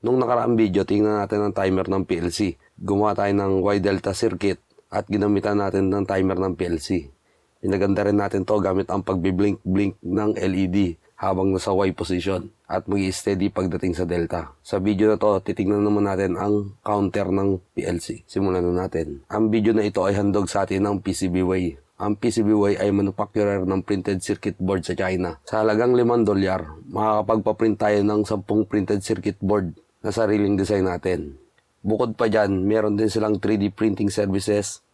Nung nakaraang video, tingnan natin ang timer ng PLC. Gumawa tayo ng Y delta circuit at ginamitan natin ng timer ng PLC. Pinaganda rin natin to gamit ang pagbiblink-blink ng LED habang nasa Y position at mag steady pagdating sa delta. Sa video na to, titingnan naman natin ang counter ng PLC. Simulan na natin. Ang video na ito ay handog sa atin ng PCBWay. Ang PCBWay ay manufacturer ng printed circuit board sa China. Sa halagang 5 dolyar, makakapagpaprint tayo ng 10 printed circuit board na sariling design natin. Bukod pa dyan, meron din silang 3D printing services,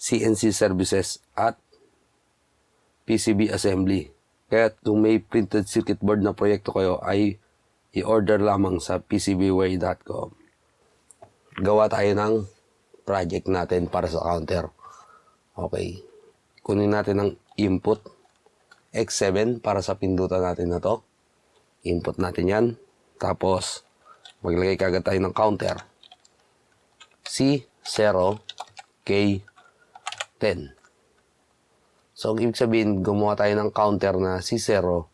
CNC services, at PCB assembly. Kaya kung may printed circuit board na proyekto kayo ay i-order lamang sa pcbway.com. Gawa tayo ng project natin para sa counter. Okay. Kunin natin ang input X7 para sa pindutan natin na to. Input natin yan. Tapos, maglagay kagad tayo ng counter. C0, K10. So, ang ibig sabihin, gumawa tayo ng counter na C0,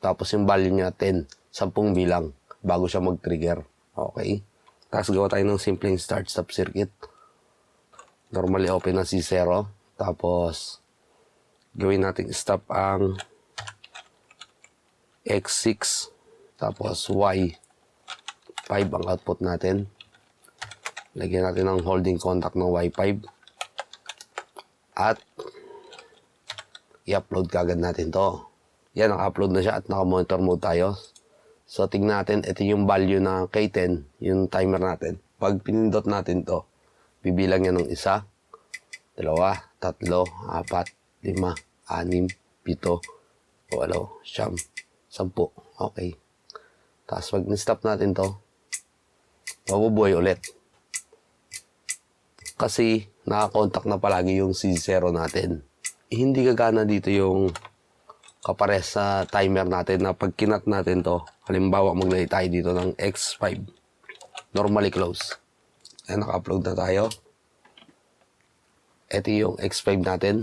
tapos yung value niya 10, 10 bilang, bago siya mag-trigger. Okay? Tapos gawa tayo ng simpleng start-stop circuit. Normally open na C0, tapos gawin natin stop ang X6, tapos Y5 ang output natin. Lagyan natin ng holding contact ng Y5. At i-upload kagad natin to. Yan, naka-upload na siya at naka-monitor mode tayo. So, tingnan natin, ito yung value na K10, yung timer natin. Pag pinindot natin to, bibilang yan ng isa, dalawa, tatlo, apat, lima, anim, pito, walo, siyam, sampu. Okay. Tapos pag stop natin to, mabubuhay ulit. Kasi nakakontak na palagi yung C0 natin hindi gagana dito yung kapares sa timer natin na pag kinat natin to, halimbawa maglagay tayo dito ng X5, normally close. Ayan, naka-upload na tayo. Ito yung X5 natin.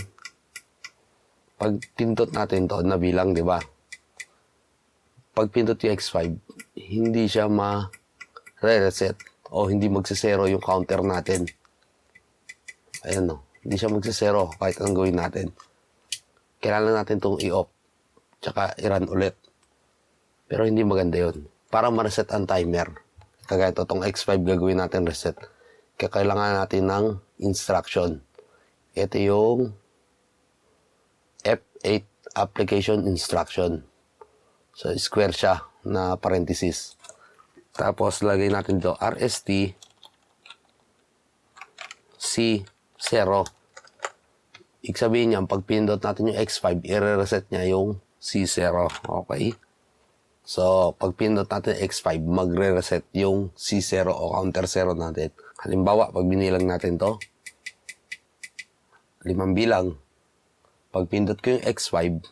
Pag pindot natin to, nabilang, di ba? Pag pindot yung X5, hindi siya ma-reset o hindi magsisero yung counter natin. Ayan no. Hindi siya magsisero kahit anong gawin natin. Kailangan natin itong i-off. Tsaka i-run ulit. Pero hindi maganda yun. Para ma-reset ang timer. Kagaya ito, itong X5 gagawin natin reset. Kaya kailangan natin ng instruction. Ito yung F8 application instruction. So, square siya na parenthesis. Tapos, lagay natin ito RST C0 Ibig sabihin niyan, pag pindot natin yung X5, i-reset niya yung C0. Okay? So, pag pindot natin yung X5, magre-reset yung C0 o counter 0 natin. Halimbawa, pag binilang natin to, limang bilang. Pag pindot ko yung X5,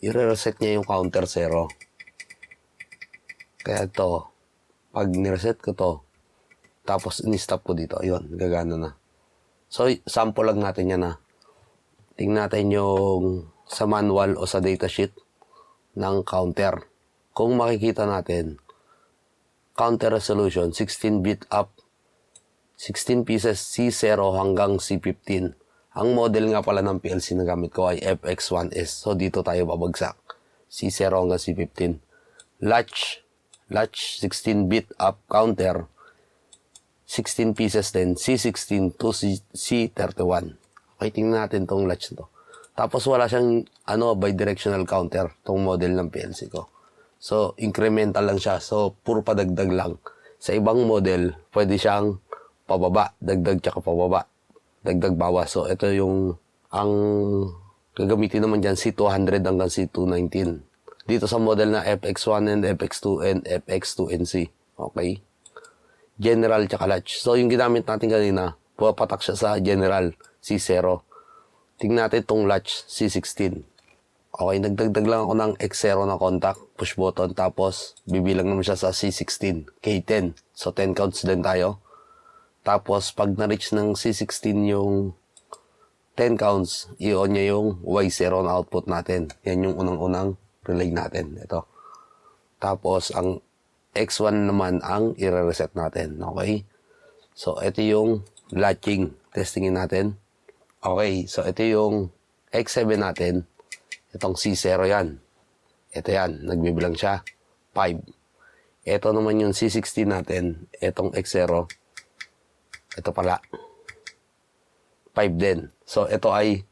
i-reset niya yung counter 0. Kaya to, pag nireset ko to, tapos in-stop ko dito, ayun, gagana na. So, sample lang natin yan ha. Tingnan natin yung sa manual o sa datasheet ng counter. Kung makikita natin, counter resolution 16-bit up, 16 pieces C0 hanggang C15. Ang model nga pala ng PLC na gamit ko ay FX1S. So dito tayo babagsak. C0 hanggang C15. Latch, latch 16-bit up counter, 16 pieces din, C16 to C- C31. Okay, tingnan natin tong latch to. Tapos wala siyang ano bidirectional counter tong model ng PLC ko. So incremental lang siya. So puro padagdag lang. Sa ibang model, pwede siyang pababa, dagdag tsaka pababa. Dagdag bawas. So ito yung ang gagamitin naman diyan C200 hanggang C219. Dito sa model na FX1 and FX2 and FX2NC. Okay? General tsaka latch. So yung ginamit natin kanina, pumapatak siya sa general C0. Tingnan natin itong latch C16. Okay, nagdagdag lang ako ng X0 na contact, push button, tapos bibilang naman siya sa C16, K10. So 10 counts din tayo. Tapos pag na-reach ng C16 yung 10 counts, i-on niya yung Y0 na output natin. Yan yung unang-unang relay natin. Ito. Tapos ang X1 naman ang i-reset natin. Okay? So, ito yung latching. Testingin natin. Okay, so ito yung X7 natin. Itong C0 yan. Ito yan, nagbibilang siya. 5. Ito naman yung C16 natin. Itong X0. Ito pala. 5 din. So, ito ay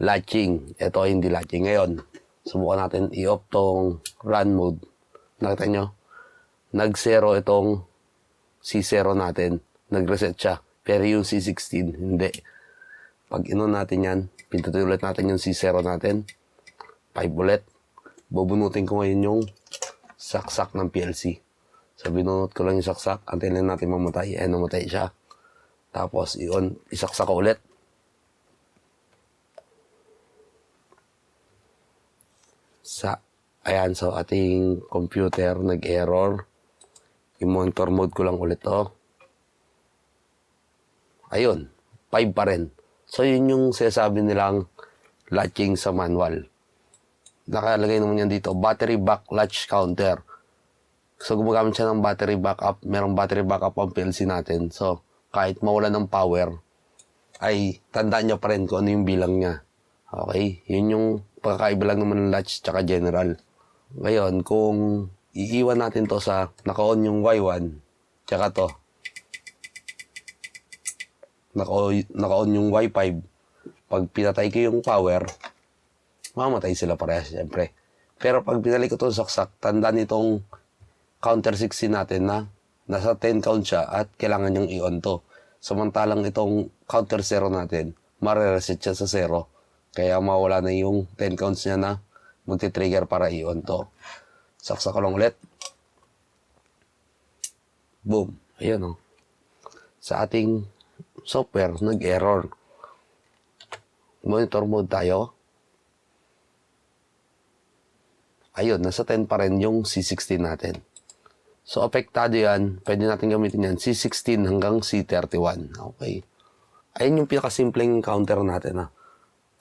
latching. Ito ay hindi latching. Ngayon, subukan natin i-off tong run mode. Nakita nyo? Nag-0 itong C0 natin. Nag-reset siya. Pero yung C16, hindi. Pag inon natin yan, pindutin ulit natin yung C0 natin. 5 ulit. Bubunutin ko ngayon yung saksak ng PLC. So, binunot ko lang yung saksak. Antayin lang natin mamatay. Eh, namatay siya. Tapos, i-on, isaksak ko ulit. Sa, ayan, so ating computer nag-error. I-monitor mode ko lang ulit to. Ayun, 5 pa rin. So, yun yung sinasabi nilang latching sa manual. Nakalagay naman yan dito, battery back latch counter. So, gumagamit siya ng battery backup. Merong battery backup ang PLC natin. So, kahit mawala ng power, ay tandaan niya pa rin kung ano yung bilang niya. Okay? Yun yung pagkakaiba lang naman ng latch tsaka general. Ngayon, kung iiwan natin to sa naka-on yung Y1, tsaka to, naka- naka-on yung Y5, pag pinatay ko yung power, mamatay sila parehas, siyempre. Pero pag pinalik ko itong saksak, tandaan itong counter 60 natin na nasa 10 count siya at kailangan niyang i-on to. Samantalang itong counter 0 natin, mare-reset siya sa 0. Kaya mawala na yung 10 counts niya na magti-trigger para i-on to. Saksak ko lang ulit. Boom. Ayan o. Sa ating software, nag-error. Monitor mode tayo. Ayun, nasa 10 pa rin yung C16 natin. So, apektado yan. Pwede natin gamitin yan. C16 hanggang C31. Okay. Ayun yung pinakasimpleng counter natin. Ha.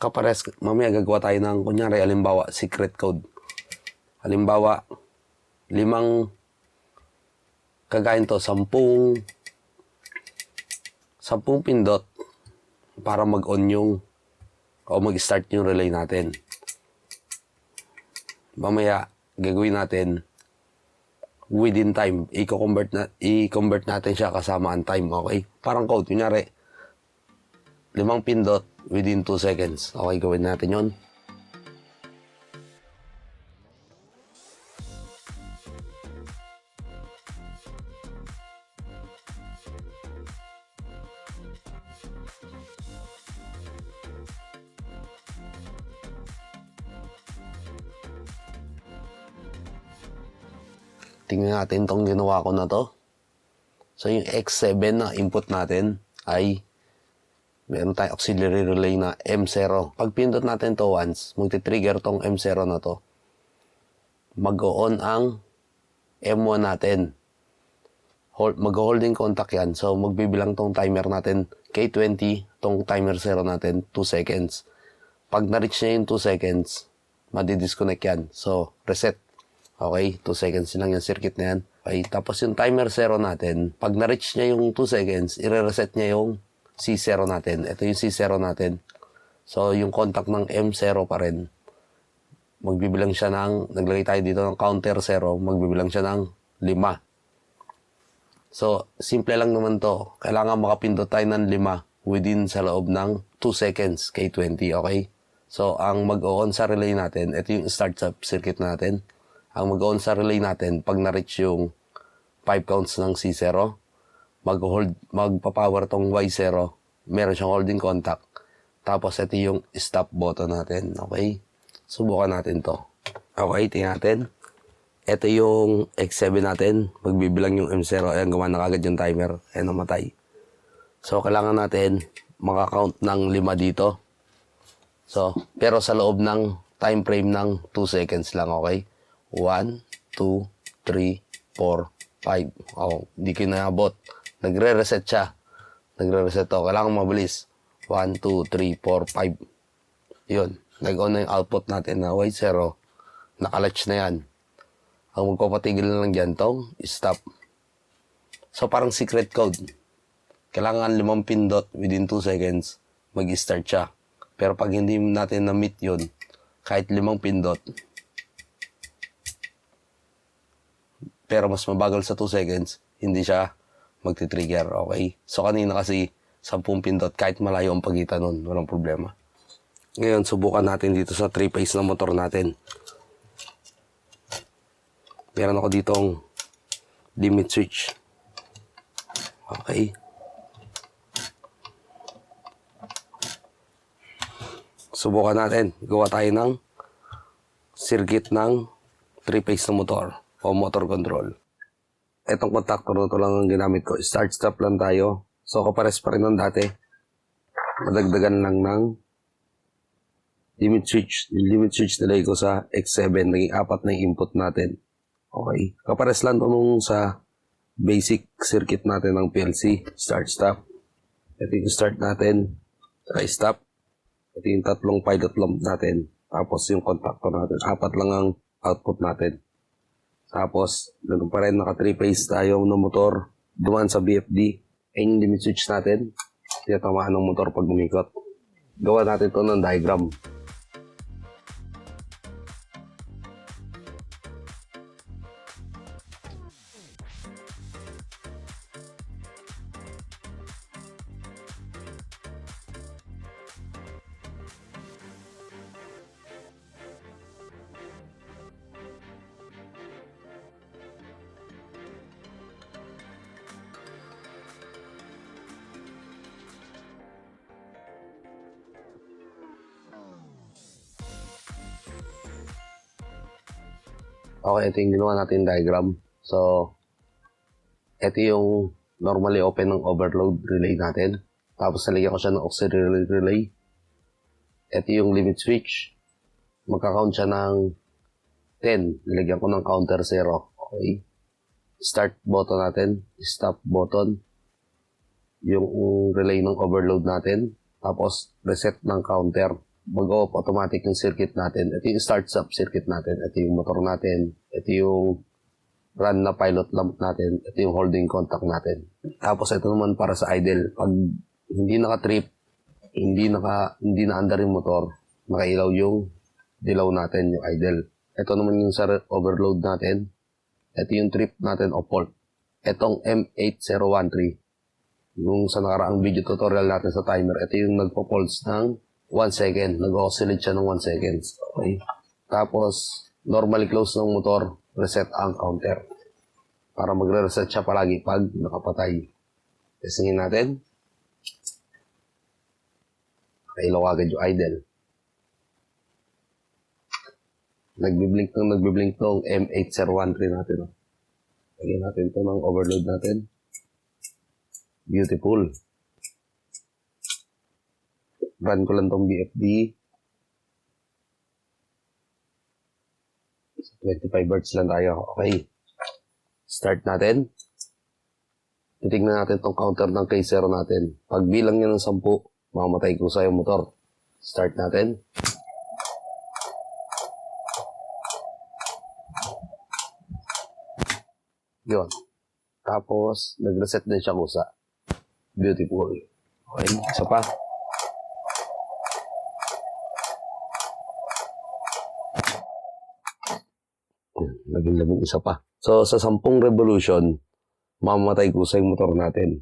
Kapares, mamaya gagawa tayo ng, kunyari, halimbawa, secret code. Halimbawa, limang, kagayin to, sampung, sampung pindot para mag-on yung, o mag-start yung relay natin. Mamaya, gagawin natin, within time. I-convert na i-convert natin siya kasama ang time, okay? Parang code, kunyari, limang pindot within 2 seconds. Okay, gawin natin 'yon. Tingnan natin tong ginawa ko na to. So, yung X7 na input natin ay meron tayong auxiliary relay na M0. Pag pindot natin to once, magti-trigger tong M0 na to. Mag-on ang M1 natin. Hold, mag-holding contact yan. So, magbibilang tong timer natin K20, tong timer 0 natin, 2 seconds. Pag na-reach niya yung 2 seconds, madi-disconnect yan. So, reset. Okay, 2 seconds lang yung circuit na yan. Okay, tapos yung timer 0 natin, pag na-reach niya yung 2 seconds, i-reset niya yung C0 natin. Ito yung C0 natin. So, yung contact ng M0 pa rin. Magbibilang siya ng, naglagay tayo dito ng counter 0, magbibilang siya ng 5. So, simple lang naman to. Kailangan makapindot tayo ng 5 within sa loob ng 2 seconds, K20, okay? So, ang mag-on sa relay natin, ito yung start sa circuit natin. Ang mag-on sa relay natin, pag na-reach yung 5 counts ng C0, mag-hold, magpa-power tong Y0, meron siyang holding contact. Tapos ito yung stop button natin, okay? Subukan natin to. Okay, tingnan natin. Ito yung X7 natin. Magbibilang yung M0. Ayan, gawa na kagad yung timer. Ayan, namatay. So, kailangan natin makakount ng 5 dito. So, pero sa loob ng time frame ng 2 seconds lang, okay? 1, 2, 3, 4, 5. Oh, hindi ko naabot. Nagre-reset siya. Nagre-reset to. Kailangan mabilis. 1, 2, 3, 4, 5. Yun. Nag-on na yung output natin na Y0. Nakalatch na yan. Ang magpapatigil na lang dyan tong stop. So parang secret code. Kailangan limang pindot within 2 seconds mag-start siya. Pero pag hindi natin na-meet yun, kahit limang pindot, pero mas mabagal sa 2 seconds, hindi siya magti-trigger, okay? So kanina kasi 10 pindot, kahit malayo ang pagitan nun, walang problema. Ngayon, subukan natin dito sa 3-phase na motor natin. Meron ako ditong limit switch. Okay. Subukan natin. Gawa tayo ng circuit ng 3-phase na motor o motor control. Etong contactor na to lang ang ginamit ko. Start stop lang tayo. So kapares pa rin ng dati. Madagdagan lang ng limit switch. Yung limit switch nilagay ko sa X7. Naging apat na yung input natin. Okay. Kapares lang to nung sa basic circuit natin ng PLC. Start stop. Ito yung start natin. Saka stop. Ito yung tatlong pilot lamp natin. Tapos yung contactor natin. Apat lang ang output natin. Tapos, ganun pa rin, naka 3 phase tayo ng motor. Dumaan sa BFD. Ayun yung limit switch natin. Tinatamaan ng motor pag umikot. Gawa natin to ng diagram. Okay, ito yung ginawa natin diagram. So, ito yung normally open ng overload relay natin. Tapos nalagyan ko siya ng auxiliary relay. Ito yung limit switch. Magka-count siya ng 10. Nilagyan ko ng counter 0. Okay. Start button natin. Stop button. Yung relay ng overload natin. Tapos reset ng counter mag-off automatic yung circuit natin. Ito yung start-stop circuit natin. Ito yung motor natin. Ito yung run na pilot lamp natin. Ito yung holding contact natin. Tapos ito naman para sa idle. Pag hindi naka-trip, hindi naka hindi na under yung motor, nakailaw yung dilaw natin, yung idle. Ito naman yung sa overload natin. Ito yung trip natin o fault. Itong M8013. Yung sa nakaraang video tutorial natin sa timer, ito yung nagpo-pulse ng 1 second. Nag-oscillate siya ng 1 seconds. Okay. Tapos, normally close ng motor, reset ang counter. Para magre-reset siya palagi pag nakapatay. Testingin natin. Nakailaw agad yung idle. Nagbiblink ng nagbiblink tong M8013 natin. oh. Lagyan natin to ng overload natin. Beautiful run ko lang tong BFD. 25 birds lang tayo. Okay. Start natin. Titignan natin tong counter ng K0 natin. Pag bilang niya ng 10, mamamatay ko sa yung motor. Start natin. Yun. Tapos, nag-reset din siya kusa. Beautiful. Okay, isa pa. Naging labing isa pa. So, sa sampung revolution, mamamatay ko sa yung motor natin.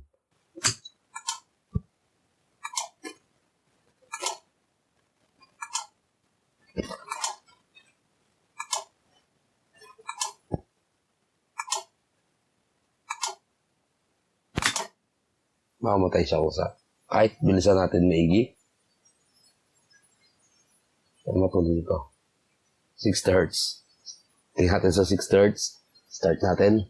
Mamamatay siya ko sa kahit bilisan natin maigi. Ano matuloy ito? 60 hertz. Tingnan natin sa 6 thirds. Start natin.